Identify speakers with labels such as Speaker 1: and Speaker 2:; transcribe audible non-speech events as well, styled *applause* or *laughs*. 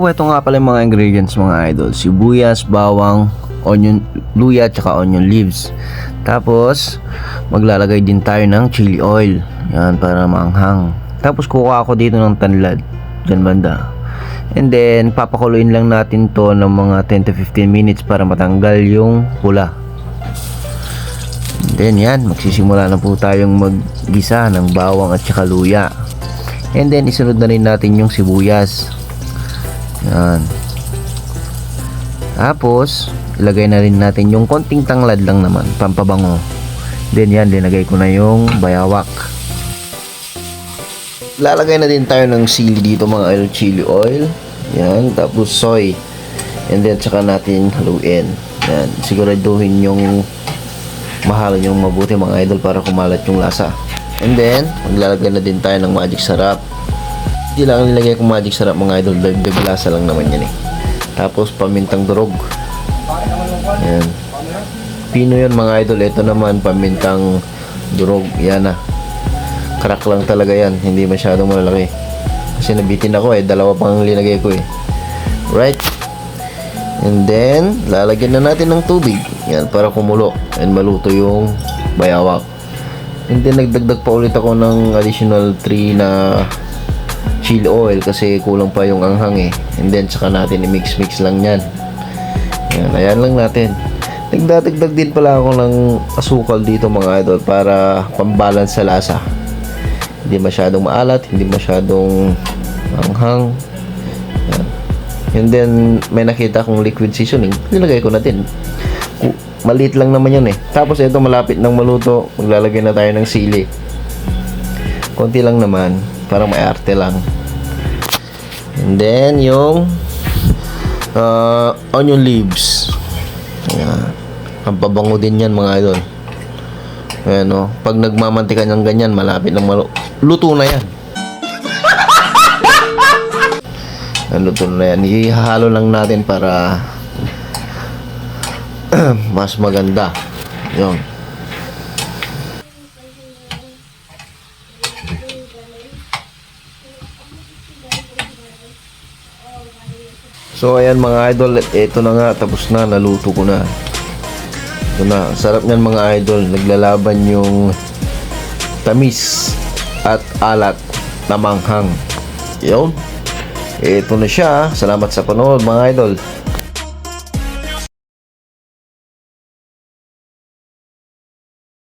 Speaker 1: Oh, ito nga pala yung mga ingredients mga idol. Sibuyas, bawang, onion, luya, tsaka onion leaves. Tapos, maglalagay din tayo ng chili oil. Yan, para maanghang. Tapos, kukuha ako dito ng tanlad. Diyan banda. And then, papakuluin lang natin to ng mga 10 to 15 minutes para matanggal yung pula. And then, yan. Magsisimula na po tayong maggisa ng bawang at tsaka luya. And then, isunod na rin natin yung sibuyas. Yan. Tapos, ilagay na rin natin yung konting tanglad lang naman, pampabango. Then yan, linagay ko na yung bayawak. Lalagay na din tayo ng sili dito mga idol, chili oil. Yan, tapos soy. And then, tsaka natin haluin. Yan, siguraduhin yung mahalon yung mabuti mga idol para kumalat yung lasa. And then, maglalagay na din tayo ng magic sarap. Hindi lang nilagay kong magic sarap mga idol, dagdag lasa lang naman yan eh. Tapos pamintang durog. Ayan. Pino yun mga idol, ito naman pamintang durog. Yan na. Crack lang talaga yan, hindi masyadong malalaki. Kasi nabitin ako eh, dalawa pang linagay ko eh. Right? And then, lalagyan na natin ng tubig. Yan, para kumulo and maluto yung bayawak. And then, nagdagdag pa ulit ako ng additional 3 na chili oil kasi kulang pa yung anghang eh. And then, tsaka natin i-mix-mix lang yan. Yan, ayan lang natin. Nagdadagdag din pala ako ng asukal dito mga idol para pambalance sa lasa. Hindi masyadong maalat, hindi masyadong anghang. Yan. And then, may nakita akong liquid seasoning. Nilagay ko na din. Maliit lang naman yun eh. Tapos ito malapit ng maluto. Maglalagay na tayo ng sili. Konti lang naman. Parang may arte lang. And then, yung uh, onion leaves. Ayan. Ang pabango din yan mga idol. Ayan o. Pag nagmamantika ng ganyan, malapit ng malu... Luto na yan. *laughs* Ang luto na yan. Ihahalo lang natin para *clears throat* mas maganda. Yun. So ayan mga idol, ito na nga tapos na naluto ko na. Ito na, sarap niyan mga idol, naglalaban yung tamis at alat na manghang. Yun. Ito na siya. Salamat sa panood mga idol.